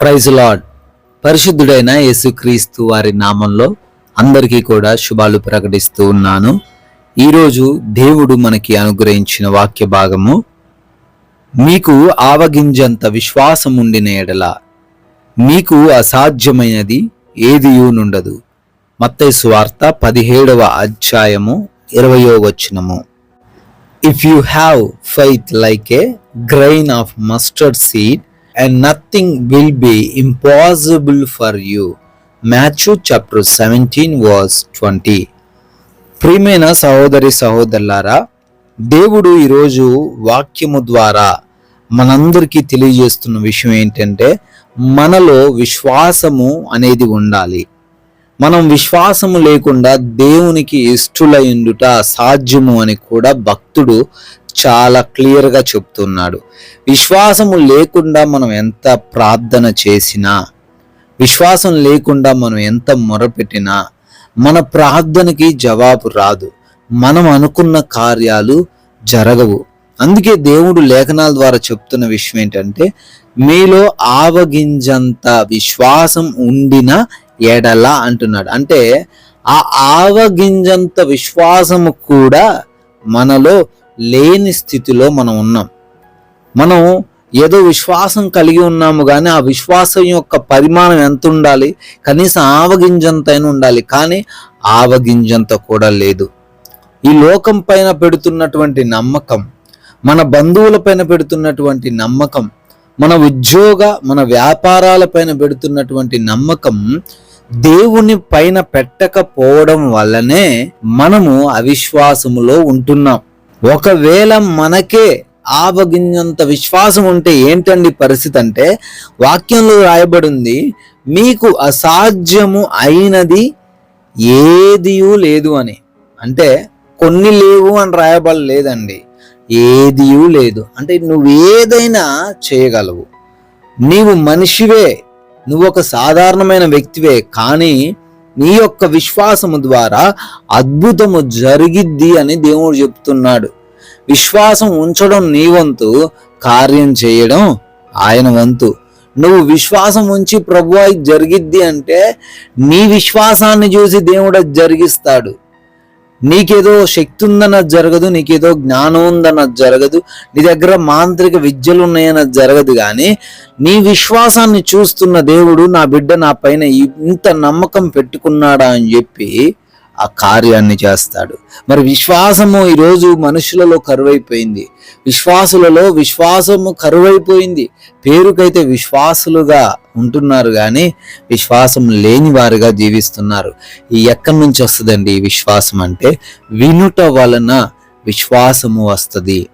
Praise పరిశుద్ధుడైన యేసుక్రీస్తు వారి నామంలో అందరికీ కూడా శుభాలు ప్రకటిస్తూ ఉన్నాను. ఈరోజు దేవుడు మనకి అనుగ్రహించిన వాక్య భాగము మీకు ఆవగింజంత విశ్వాసం ఉండిన ఎడల మీకు అసాధ్యమైనది ఏదియూనుండదు నుండదు వార్త పదిహేడవ అధ్యాయము ఇరవయో వచనము. If you have faith like a grain of mustard seed and nothing will be impossible for you Matthew chapter seventeen verse twenty ప్రియమైన సహోదరి సహోదరులారా దేవుడు ఈరోజు వాక్యము ద్వారా మనందరికీ తెలియజేస్తున్న విషయం ఏంటంటే మనలో విశ్వాసము అనేది ఉండాలి. మనం విశ్వాసము లేకుండా దేవునికి ఇష్టులయుండుట అసాధ్యము అని కూడా భక్తుడు చాలా క్లియర్గా చెప్తున్నాడు. విశ్వాసము లేకుండా మనం ఎంత ప్రార్థన చేసినా విశ్వాసం లేకుండా మనం ఎంత మొరపెట్టినా మన ప్రార్థనకి జవాబు రాదు. మనం అనుకున్న కార్యాలు జరగవు. అందుకే దేవుడు లేఖనాల ద్వారా చెప్తున్న విషయం ఏంటంటే మీలో ఆవగింజంత విశ్వాసం ఉండిన ఎడల అంటున్నాడు. అంటే ఆ ఆవగింజంత విశ్వాసము కూడా మనలో లేని స్థితిలో మనం ఉన్నాం. మనం ఏదో విశ్వాసం కలిగి ఉన్నాము కానీ ఆ విశ్వాసం యొక్క పరిమాణం ఎంత ఉండాలి? కనీసం ఆవగింజంత అయినా ఉండాలి. కానీ ఆవగింజంత కూడా లేదు. ఈ లోకం పైన పెడుతున్నటువంటి నమ్మకం మన బంధువుల పైన పెడుతున్నటువంటి నమ్మకం మన ఉద్యోగ మన వ్యాపారాల పైన పెడుతున్నటువంటి నమ్మకం దేవుని పైన పెట్టకపోవడం వల్లనే మనము అవిశ్వాసములో ఉంటున్నాం. ఒకవేళ మనకే ఆవగింజంత విశ్వాసం ఉంటే ఏంటండి పరిస్థితి అంటే వాక్యంలో రాయబడింది మీకు అసాధ్యము అయినది ఏదియూ లేదు అని. అంటే కొన్ని లేవు అని రాయబడలేదండి. ఏదియూ లేదు. అంటే నువ్వు ఏదైనా చేయగలవు. నీవు మనిషివే. నువ్వు ఒక సాధారణమైన వ్యక్తివే కానీ నీ యొక్క విశ్వాసము ద్వారా అద్భుతము జరిగిద్ది అని దేవుడు చెప్తున్నాడు. విశ్వాసం ఉంచడం నీ వంతు కార్యం చేయడం ఆయన వంతు. నువ్వు విశ్వాసం ఉంచి ప్రభు జరిగిద్ది అంటే నీ విశ్వాసాన్ని చూసి దేవుడు జరిగిస్తాడు. నీకేదో శక్తి ఉందన్నది జరగదు నీకేదో జ్ఞానం ఉందన్నది జరగదు నీ దగ్గర మాంత్రిక విద్యలు ఉన్నాయన్నది జరగదు కానీ నీ విశ్వాసాన్ని చూస్తున్న దేవుడు నా బిడ్డ నా పైన ఇంత నమ్మకం పెట్టుకున్నాడా అని చెప్పి ఆ కార్యాన్ని చేస్తాడు. మరి విశ్వాసము ఈరోజు మనుషులలో కరువైపోయింది. విశ్వాసులలో విశ్వాసము కరువైపోయింది. పేరుకైతే విశ్వాసులుగా ఉంటున్నారు కానీ విశ్వాసం లేని వారుగా జీవిస్తున్నారు. ఈ ఎక్కడి నుంచి వస్తుందండి ఈ విశ్వాసం అంటే? వినుట వలన విశ్వాసము వస్తుంది.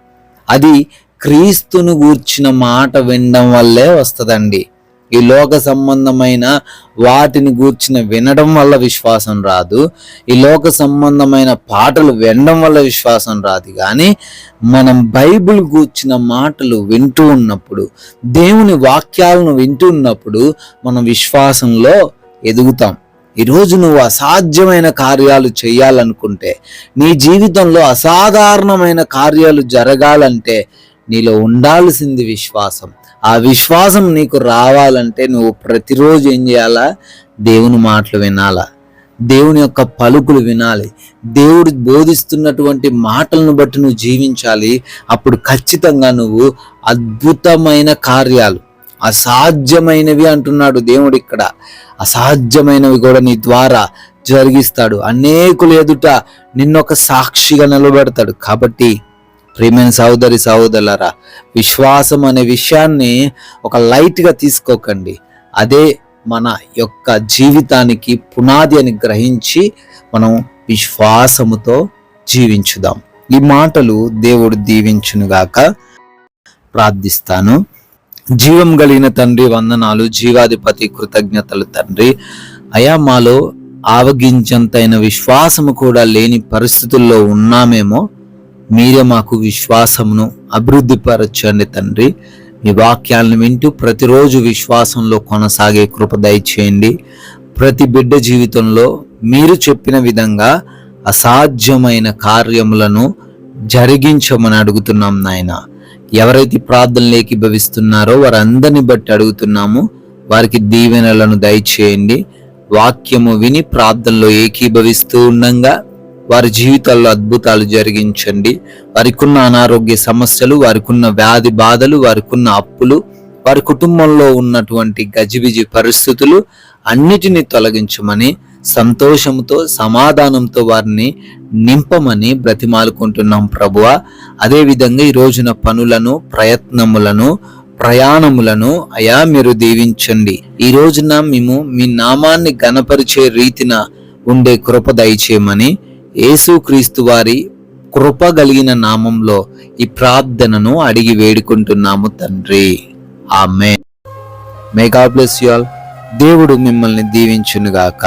అది క్రీస్తును గూర్చిన మాట వినడం వల్లే వస్తుందండి. ఈ లోక సంబంధమైన వాటిని గూర్చిన వినడం వల్ల విశ్వాసం రాదు. ఈ లోక సంబంధమైన పాటలు వినడం వల్ల విశ్వాసం రాదు. కానీ మనం బైబిల్ గూర్చిన మాటలు వింటూ ఉన్నప్పుడు దేవుని వాక్యాలను వింటూ ఉన్నప్పుడు మనం విశ్వాసంలో ఎదుగుతాం. ఈరోజు నువ్వు అసాధ్యమైన కార్యాలు చేయాలనుకుంటే నీ జీవితంలో అసాధారణమైన కార్యాలు జరగాలంటే నీలో ఉండాల్సింది విశ్వాసం. ఆ విశ్వాసం నీకు రావాలంటే నువ్వు ప్రతిరోజు ఏం చేయాలా? దేవుని మాటలు వినాలా. దేవుని యొక్క పలుకులు వినాలి. దేవుడు బోధిస్తున్నటువంటి మాటలను బట్టి నువ్వు జీవించాలి. అప్పుడు ఖచ్చితంగా నువ్వు అద్భుతమైన కార్యాలు అసాధ్యమైనవి అంటున్నాడు దేవుడు ఇక్కడ. అసాధ్యమైనవి కూడా నీ ద్వారా జరిగిస్తాడు. అనేకులు ఎదుట నిన్నొక సాక్షిగా నిలబెడతాడు. కాబట్టి ప్రియమైన సహోదరి సహోదరులరా విశ్వాసం అనే విషయాన్ని ఒక లైట్గా తీసుకోకండి. అదే మన యొక్క జీవితానికి పునాది అని గ్రహించి మనం విశ్వాసముతో జీవించుదాం. ఈ మాటలు దేవుడు దీవించునుగాక. ప్రార్థిస్తాను. జీవం కలిగిన తండ్రి వందనాలు జీవాధిపతి కృతజ్ఞతలు తండ్రి. అయా మాలో ఆవగించంతైన విశ్వాసము కూడా లేని పరిస్థితుల్లో ఉన్నామేమో. మీరే మాకు విశ్వాసమును అభివృద్ధిపరచండి తండ్రి. మీ వాక్యాలను వింటూ ప్రతిరోజు విశ్వాసంలో కొనసాగే కృప దయచేయండి. ప్రతి బిడ్డ జీవితంలో మీరు చెప్పిన విధంగా అసాధ్యమైన కార్యములను జరిగించమని అడుగుతున్నాం నాయన. ఎవరైతే ప్రార్థనలు ఏకీభవిస్తున్నారో వారందరిని బట్టి అడుగుతున్నాము. వారికి దీవెనలను దయచేయండి. వాక్యము విని ప్రార్థనలో ఏకీభవిస్తూ ఉండంగా వారి జీవితాల్లో అద్భుతాలు జరిగించండి. వారికున్న అనారోగ్య సమస్యలు వారికున్న వ్యాధి బాధలు వారికున్న అప్పులు వారి కుటుంబంలో ఉన్నటువంటి గజిబిజి పరిస్థితులు అన్నిటినీ తొలగించమని సంతోషంతో సమాధానంతో వారిని నింపమని బ్రతిమాలుకుంటున్నాం ప్రభువ. అదేవిధంగా ఈ రోజున పనులను ప్రయత్నములను ప్రయాణములను అయా మీరు దీవించండి. ఈ రోజున మేము మీ నామాన్ని గణపరిచే రీతిన ఉండే కృప దయచేయమని యేసుక్రీస్తు వారి కృప కలిగిన నామంలో ఈ ప్రార్థనను అడిగి వేడుకుంటున్నాము తండ్రి. ఆమె may God bless you all దేవుడు మిమ్మల్ని దీవించునుగాక.